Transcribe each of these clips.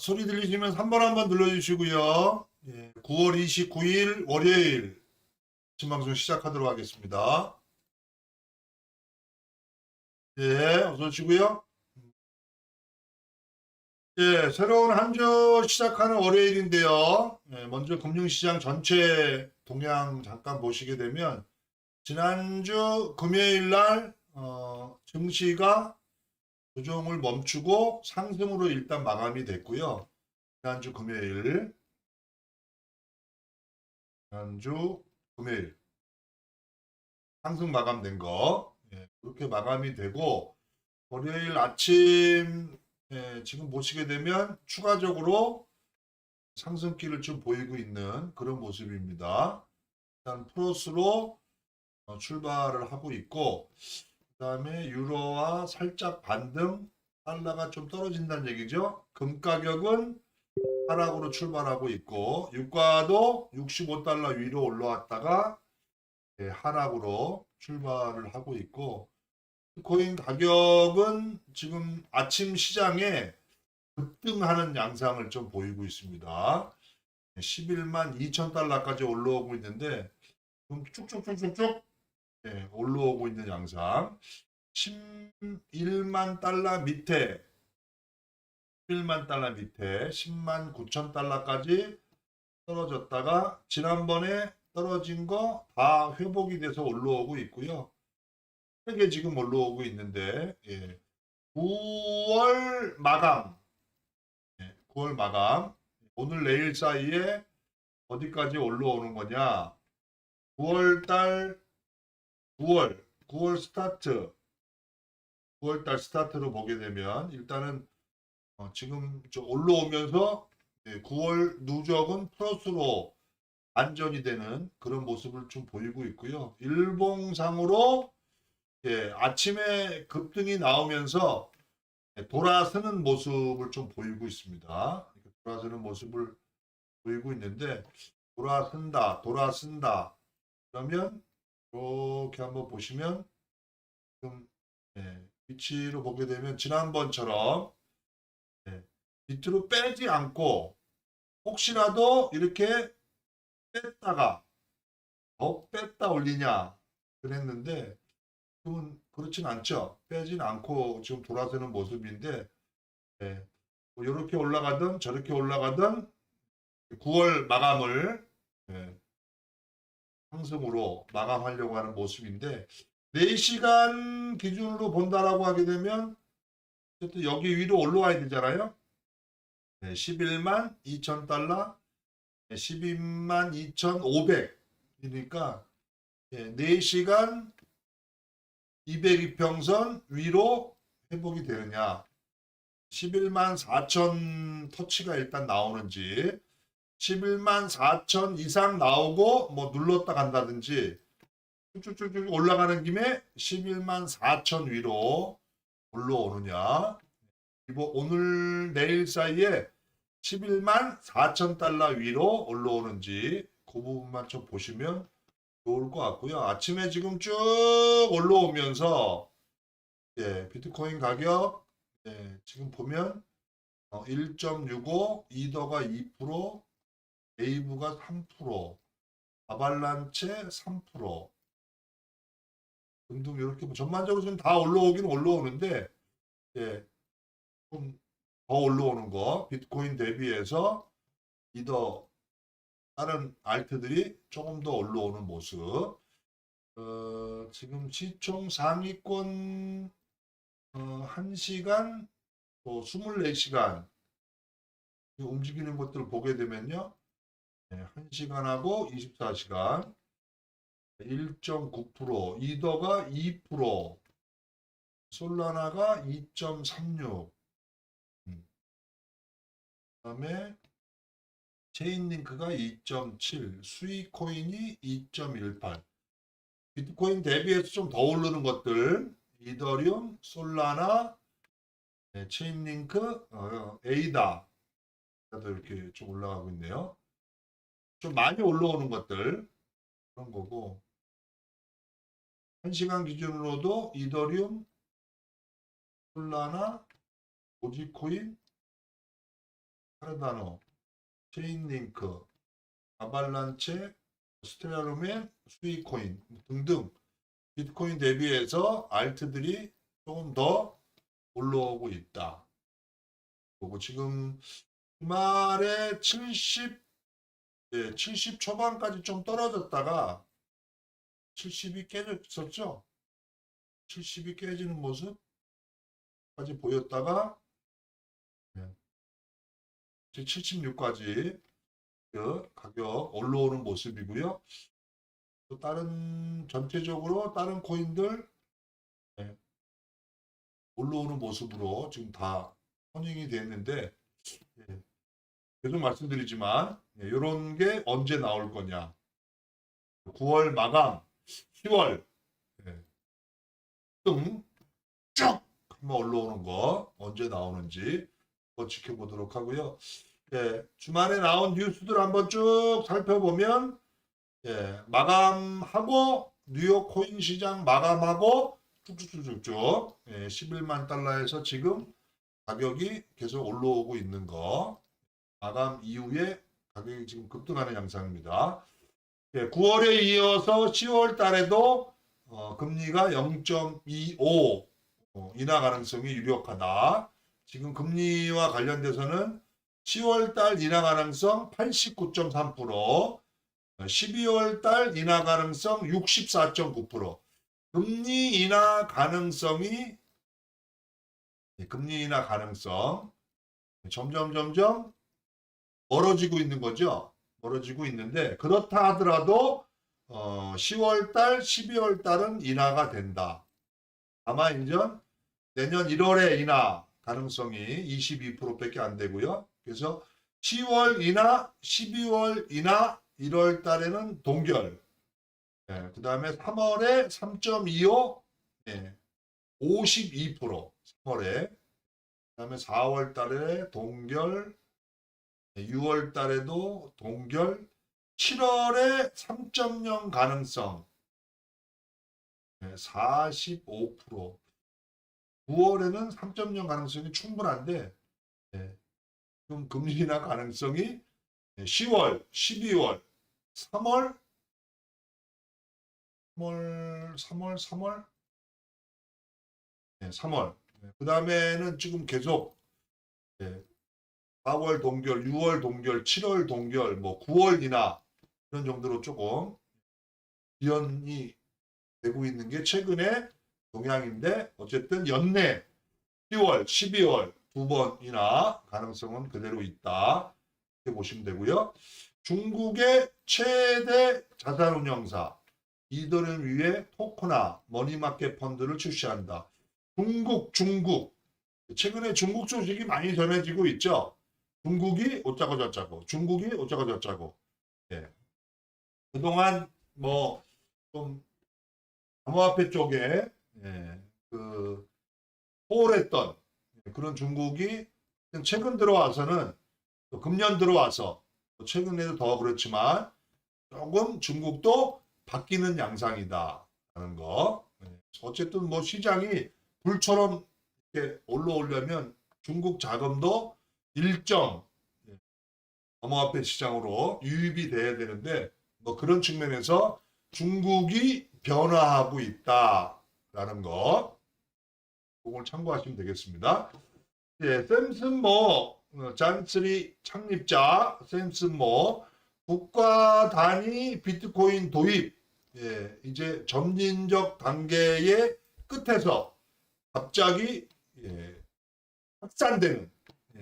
소리 들리시면 3번 한번 눌러주시고요. 예, 9월 29일 월요일 아침 방송 시작하도록 하겠습니다. 예, 어서 오시고요. 예, 새로운 한 주 시작하는 월요일인데요. 예, 먼저 금융시장 전체 동향 잠깐 보시게 되면 지난주 금요일 날 어, 증시가 조정을 멈추고 상승으로 일단 마감이 됐고요. 지난주 금요일, 지난주 금요일 상승 마감된 거 예, 그렇게 마감이 되고 월요일 아침 예, 지금 보시게 되면 추가적으로 상승기를 좀 보이고 있는 그런 모습입니다. 일단 플러스로 어, 출발을 하고 있고 그 다음에 유로와 살짝 반등, 달러가 좀 떨어진다는 얘기죠. 금 가격은 하락으로 출발하고 있고 유가도 65달러 위로 올라왔다가 예, 하락으로 출발을 하고 있고 코인 가격은 지금 아침 시장에 급등하는 양상을 좀 보이고 있습니다. 11만 2천 달러까지 올라오고 있는데 좀 쭉쭉쭉쭉쭉 예, 올라오고 있는 양상. 11만 달러 밑에 11만 달러 밑에 10만 9천 달러까지 떨어졌다가 지난번에 떨어진 거 다 회복이 돼서 올라오고 있고요. 이게 지금 올라오고 있는데 예. 9월 마감 예, 9월 마감 오늘 내일 사이에 어디까지 올라오는 거냐 9월 달 9월, 9월 스타트, 9월 달 스타트로 보게 되면 일단은 어, 지금 저 올라오면서 예, 9월 누적은 플러스로 안전이 되는 그런 모습을 좀 보이고 있고요. 일봉상으로 예, 아침에 급등이 나오면서 예, 돌아서는 모습을 좀 보이고 있습니다. 돌아서는 모습을 보이고 있는데 돌아선다, 돌아선다. 그러면 이렇게 한번 보시면 지금 예, 위치로 보게 되면 지난번처럼 예, 밑으로 빼지 않고 혹시라도 이렇게 뺐다가 더 뺐다 올리냐 그랬는데 지금은 그렇진 않죠. 빼진 않고 지금 돌아서는 모습인데 예, 뭐 이렇게 올라가든 저렇게 올라가든 9월 마감을 예, 상승으로 마감하려고 하는 모습인데 4시간 기준으로 본다라고 하게 되면 어쨌든 여기 위로 올라와야 되잖아요. 네, 11만 2천 달러, 네, 12만 2,500이니까 네, 4시간 202평선 위로 회복이 되느냐 11만 4천 터치가 일단 나오는지 11만 4천 이상 나오고 뭐 눌렀다 간다든지 쭉쭉쭉 올라가는 김에 11만 4천 위로 올라오느냐 이거 오늘 내일 사이에 11만 4천 달러 위로 올라오는지 그 부분만 좀 보시면 좋을 것 같고요. 아침에 지금 쭉 올라오면서 예, 비트코인 가격 예, 지금 보면 어, 1.65 이더가 2% 웨이브가 3%, 아발란체 3%, 등등 이렇게 뭐 전반적으로 다 올라오긴 올라오는데 예, 좀 더 올라오는 거 비트코인 대비해서 이더 다른 알트들이 조금 더 올라오는 모습. 어, 지금 시총 상위권 어, 1시간 또 24시간 움직이는 것들을 보게 되면요. 네, 1시간하고 24시간 1.9% 이더가 2% 솔라나가 2.36 음. 그 다음에 체인링크가 2.7 수익코인이 2.18 비트코인 대비해서 좀 더 오르는 것들 이더리움 솔라나 네, 체인링크 어, 에이다 도 이렇게 좀 올라가고 있네요. 좀 많이 올라오는 것들 그런 거고 1시간 기준으로도 이더리움, 솔라나, 도지코인, 카르다노, 체인링크, 아발란체, 스테라루멘, 스위코인 등등 비트코인 대비해서 알트들이 조금 더 올라오고 있다. 그리고 지금 주말에 70, 예, 70 초반까지 좀 떨어졌다가 70이 깨졌었죠. 70이 깨지는 모습까지 보였다가 예, 76까지 그 가격 올라오는 모습이고요. 또 다른 전체적으로 다른 코인들 예, 올라오는 모습으로 지금 다 선행이 됐는데 예, 계속 말씀드리지만 이런 게 언제 나올 거냐 9월 마감 10월 예, 등쭉 한번 올라오는 거 언제 나오는지 한번 지켜보도록 하고요. 예, 주말에 나온 뉴스들 한번 쭉 살펴보면 예, 마감하고 뉴욕 코인 시장 마감하고 쭉쭉쭉쭉 예, 11만 달러에서 지금 가격이 계속 올라오고 있는 거 마감 이후에 가격이 지금 급등하는 양상입니다. 예, 9월에 이어서 10월 달에도 어, 금리가 0.25 어, 인하 가능성이 유력하다. 지금 금리와 관련돼서는 10월 달 인하 가능성 89.3%, 12월 달 인하 가능성 64.9%. 금리 인하 가능성이 예, 금리 인하 가능성 점점 점점 멀어지고 있는 거죠. 멀어지고 있는데 그렇다 하더라도 어, 10월 달, 12월 달은 인하가 된다. 다만 이제 내년 1월에 인하 가능성이 22%밖에 안 되고요. 그래서 10월 인하, 12월 인하, 1월 달에는 동결. 예, 그 다음에 3월에 3.25, 예, 52%. 3월에. 그 다음에 4월 달에 동결, 6월 달에도 동결, 7월에 3.0 가능성 네, 45%. 9월에는 3.0 가능성이 충분한데 네, 좀 금리 인하 가능성이 10월, 12월, 3월, 3월, 3월, 3월, 네, 3월. 그 다음에는 지금 계속 네, 4월 동결, 6월 동결, 7월 동결, 뭐 9월 이나 이런 정도로 조금 지연이 되고 있는 게 최근의 동향인데 어쨌든 연내 10월, 12월 두 번이나 가능성은 그대로 있다. 이렇게 보시면 되고요. 중국의 최대 자산운용사 이들을 위해 토크나 머니마켓 펀드를 출시한다. 중국, 중국. 최근에 중국 소식이 많이 전해지고 있죠. 중국이 어쩌고 저쩌고, 중국이 어쩌고 저쩌고. 예. 그동안 뭐 좀 암호화폐 쪽에 예, 그 소홀했던 그런 중국이 최근 들어와서는 또 금년 들어와서 또 최근에도 더 그렇지만 조금 중국도 바뀌는 양상이다 하는 거. 예. 어쨌든 뭐 시장이 불처럼 이렇게 올라오려면 중국 자금도 일정 예, 암호화폐 시장으로 유입이 돼야 되는데 뭐 그런 측면에서 중국이 변화하고 있다라는 거 그걸 참고하시면 되겠습니다. 예, 샘슨 모 어, 잔쓰리 창립자 샘슨 모 국가 단위 비트코인 도입 예, 이제 점진적 단계의 끝에서 갑자기 예, 확산되는 예,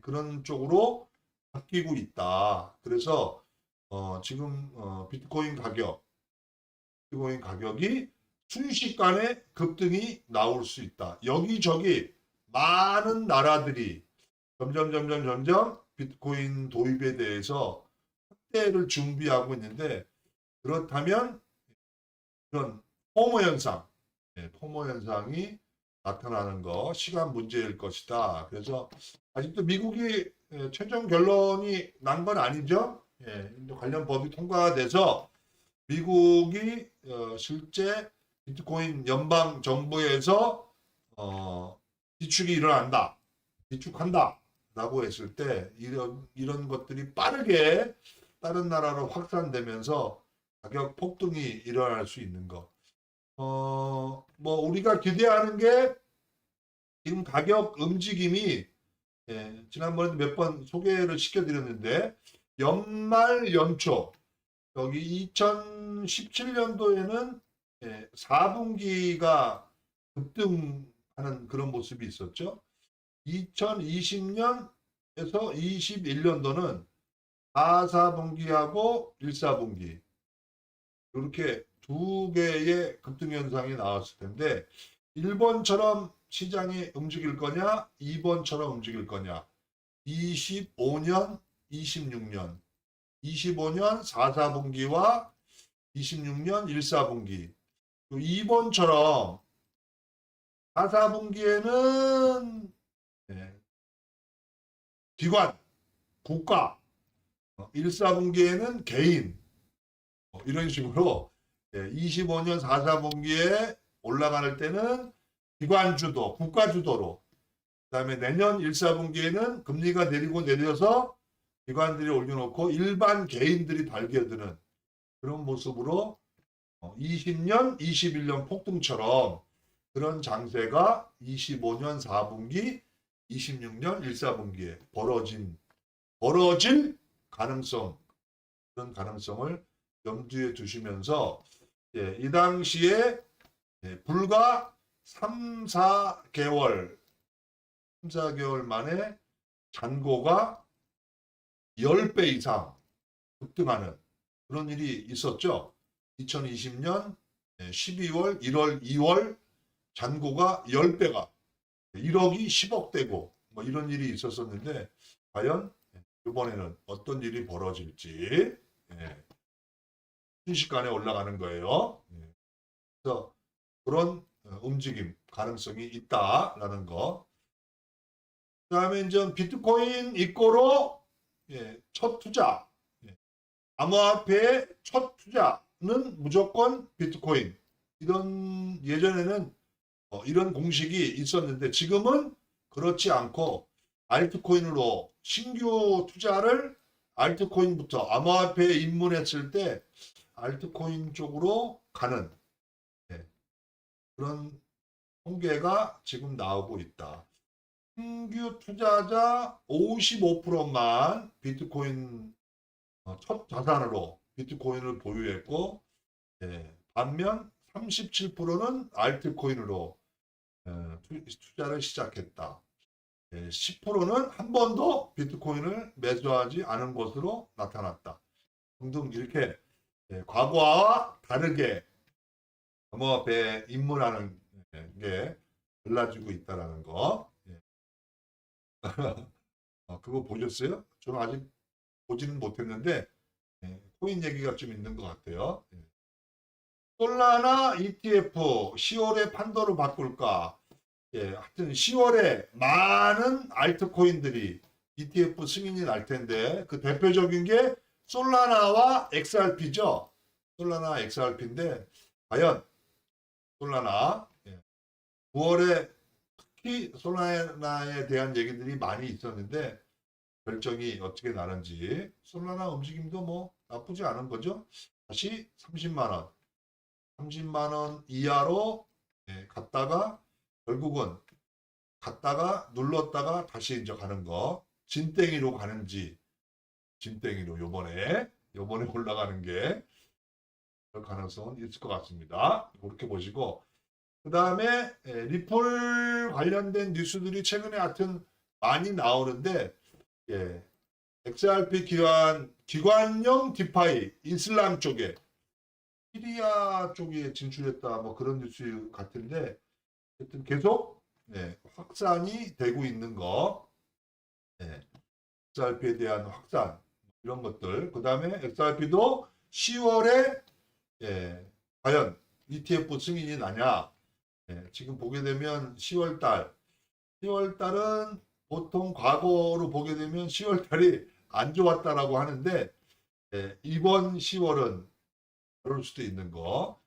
그런 쪽으로 바뀌고 있다. 그래서 어, 지금 어, 비트코인 가격, 비트코인 가격이 순식간에 급등이 나올 수 있다. 여기저기 많은 나라들이 점점 점점 점점 비트코인 도입에 대해서 확대를 준비하고 있는데 그렇다면 그런 포모 현상, 예, 포모 현상이 나타나는 거 시간 문제일 것이다. 그래서 아직도 미국이 예, 최종 결론이 난 건 아니죠. 예, 관련 법이 통과가 돼서 미국이 어, 실제 비트코인 연방 정부에서 어, 비축이 일어난다, 비축한다 라고 했을 때 이런 이런 것들이 빠르게 다른 나라로 확산되면서 가격 폭등이 일어날 수 있는 거. 어, 뭐 우리가 기대하는 게 지금 가격 움직임이 예, 지난번에도 몇 번 소개를 시켜드렸는데 연말 연초 여기 2017년도에는 예, 4분기가 급등하는 그런 모습이 있었죠. 2020년에서 21년도는 4, 4분기하고 1, 4분기 이렇게 두 개의 급등 현상이 나왔을 텐데 1번처럼 시장이 움직일 거냐? 2번처럼 움직일 거냐? 25년 26년. 25년 4, 4분기와 26년 1, 4분기. 2번처럼 4, 4분기에는 네, 기관, 국가, 1, 4분기에는 개인 어, 이런 식으로 25년 4, 4분기에 올라갈 때는 기관 주도, 국가 주도로. 그 다음에 내년 1, 4분기에는 금리가 내리고 내려서 기관들이 올려놓고 일반 개인들이 달겨드는 그런 모습으로 20년, 21년 폭등처럼 그런 장세가 25년 4분기, 26년 1, 4분기에 벌어진 벌어질 가능성 그런 가능성을 염두에 두시면서 예, 이 당시에 예, 불과 3, 4개월 3, 4개월 만에 잔고가 10배 이상 급등하는 그런 일이 있었죠. 2020년 12월, 1월, 2월 잔고가 10배가 1억이 10억 되고 뭐 이런 일이 있었었는데 과연 이번에는 어떤 일이 벌어질지 예, 순식간에 올라가는 거예요. 예. 그래서 그런 어, 움직임 가능성이 있다라는 거. 그다음에 이제 비트코인 입고로 예, 첫 투자, 예, 암호화폐의 첫 투자는 무조건 비트코인. 이런 예전에는 어, 이런 공식이 있었는데 지금은 그렇지 않고 알트코인으로 신규 투자를 알트코인부터 암호화폐에 입문했을 때 알트코인 쪽으로 가는 예, 그런 통계가 지금 나오고 있다. 신규 투자자 55%만 비트코인 어, 첫 자산으로 비트코인을 보유했고 예, 반면 37%는 알트코인으로 어, 투- 투자를 시작했다. 예, 10%는 한 번도 비트코인을 매수하지 않은 것으로 나타났다. 등등 이렇게 예, 과거와 다르게 암호화폐에 입문하는 게 달라지고 있다라는 거. 예. 어, 그거 보셨어요? 저는 아직 보지는 못했는데 예, 코인 얘기가 좀 있는 것 같아요. 예. 솔라나 ETF 10월에 판도를 바꿀까? 예, 하여튼 10월에 많은 알트코인들이 ETF 승인이 날 텐데 그 대표적인 게 솔라나와 XRP죠. 솔라나 XRP인데 과연 솔라나. 예, 9월에 특히 솔라나에 대한 얘기들이 많이 있었는데 결정이 어떻게 나는지. 솔라나 움직임도 뭐 나쁘지 않은 거죠. 다시 30만 원, 30만 원 이하로 예, 갔다가 결국은 갔다가 눌렀다가 다시 이제 가는 거. 진땡이로 가는지. 진땡이로 요번에 요번에 올라가는 게 가능성은 있을 것 같습니다. 그렇게 보시고 그 다음에 리플 관련된 뉴스들이 최근에 하여튼 많이 나오는데 예, XRP 기관 기관용 디파이 이슬람 쪽에 시리아 쪽에 진출했다 뭐 그런 뉴스 같은데 하여튼 계속 예, 확산이 되고 있는 거 예, XRP에 대한 확산 이런 것들 그 다음에 XRP도 10월에 예, 과연 ETF 승인이 나냐? 예, 지금 보게 되면 10월 달. 10월 달은 보통 과거로 보게 되면 10월 달이 안 좋았다라고 하는데 예, 이번 10월은 그럴 수도 있는 거.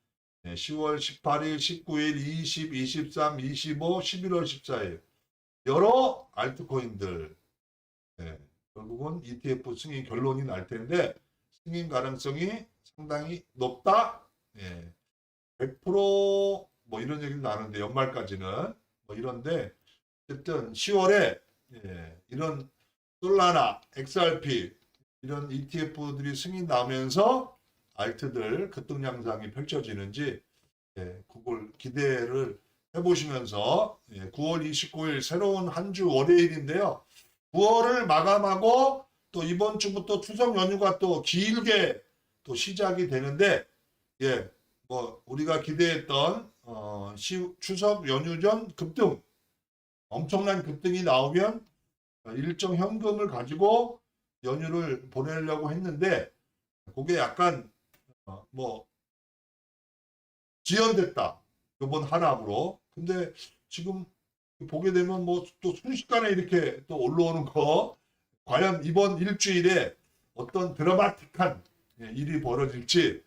네, 10월 18일, 19일, 20, 23, 25, 11월 14일. 여러 알트코인들. 예, 결국은 ETF 승인 결론이 날 텐데 승인 가능성이 상당히 높다. 예, 100%뭐 이런 얘기도 나는데 연말까지는 뭐 이런데 어쨌든 10월에 예, 이런 솔라나, XRP 이런 ETF들이 승인 나면서 알트들 급등 양상이 펼쳐지는지 예, 그걸 기대를 해보시면서 예, 9월 29일 새로운 한 주 월요일인데요. 9월을 마감하고 또 이번 주부터 추석 연휴가 또 길게 또 시작이 되는데 예, 뭐 우리가 기대했던 어, 시- 추석 연휴 전 급등 엄청난 급등이 나오면 일정 현금을 가지고 연휴를 보내려고 했는데 그게 약간 어, 뭐 지연됐다. 이번 하락으로. 근데 지금 보게 되면 뭐 또 순식간에 이렇게 또 올라오는 거. 과연 이번 일주일에 어떤 드라마틱한 예, 일이 벌어질지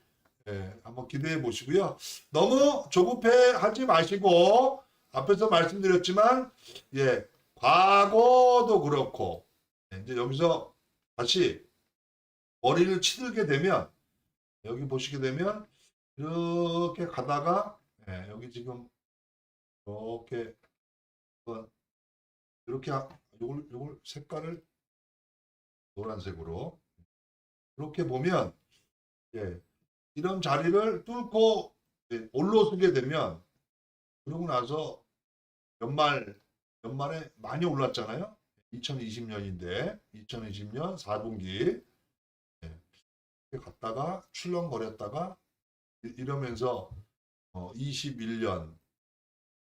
예, 한번 기대해 보시고요. 너무 조급해 하지 마시고 앞에서 말씀드렸지만 예 과거도 그렇고 예, 이제 여기서 다시 머리를 치들게 되면 여기 보시게 되면 이렇게 가다가 예, 여기 지금 이렇게 이렇게 하- 요걸 요걸 색깔을 노란색으로 이렇게 보면 예, 이런 자리를 뚫고 예, 올라서게 되면 그러고 나서 연말 연말에 많이 올랐잖아요. 2020년인데 2020년 4분기 예, 갔다가 출렁거렸다가 이- 이러면서 어, 21년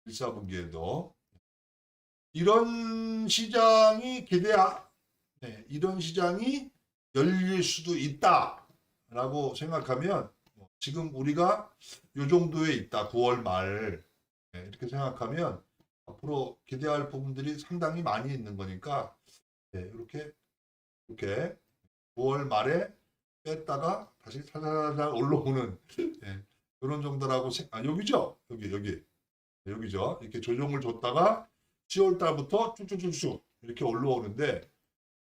1, 4분기에도 이런 시장이 기대하 네, 이런 시장이 열릴 수도 있다라고 생각하면 뭐 지금 우리가 요 정도에 있다 9월 말. 네, 이렇게 생각하면 앞으로 기대할 부분들이 상당히 많이 있는 거니까 네, 이렇게 이렇게 9월 말에 뺐다가 다시 살살살 올라오는 예, 그런 정도라고 생- 아 여기죠? 여기 여기. 네, 여기죠? 이렇게 조정을 줬다가 10월 달부터 쭉쭉쭉쭉 이렇게 올라오는데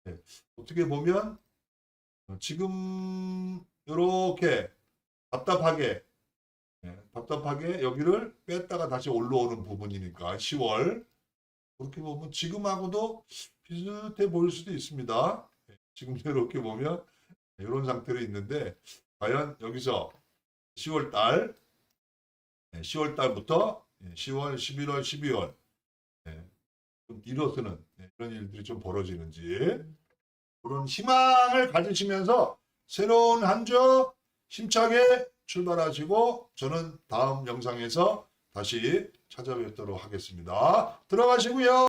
예, 어떻게 보면 어, 지금 이렇게 답답하게 예, 답답하게 여기를 뺐다가 다시 올라오는 부분이니까 10월 그렇게 보면 지금하고도 비슷해 보일 수도 있습니다. 예, 지금 이렇게 보면 이런 상태로 있는데 과연 여기서 10월 달 10월 달부터 10월, 11월, 12월 좀 예, 이런 일들이 좀 벌어지는지 그런 희망을 가지시면서 새로운 한 주 힘차게 출발하시고 저는 다음 영상에서 다시 찾아뵙도록 하겠습니다. 들어가시고요.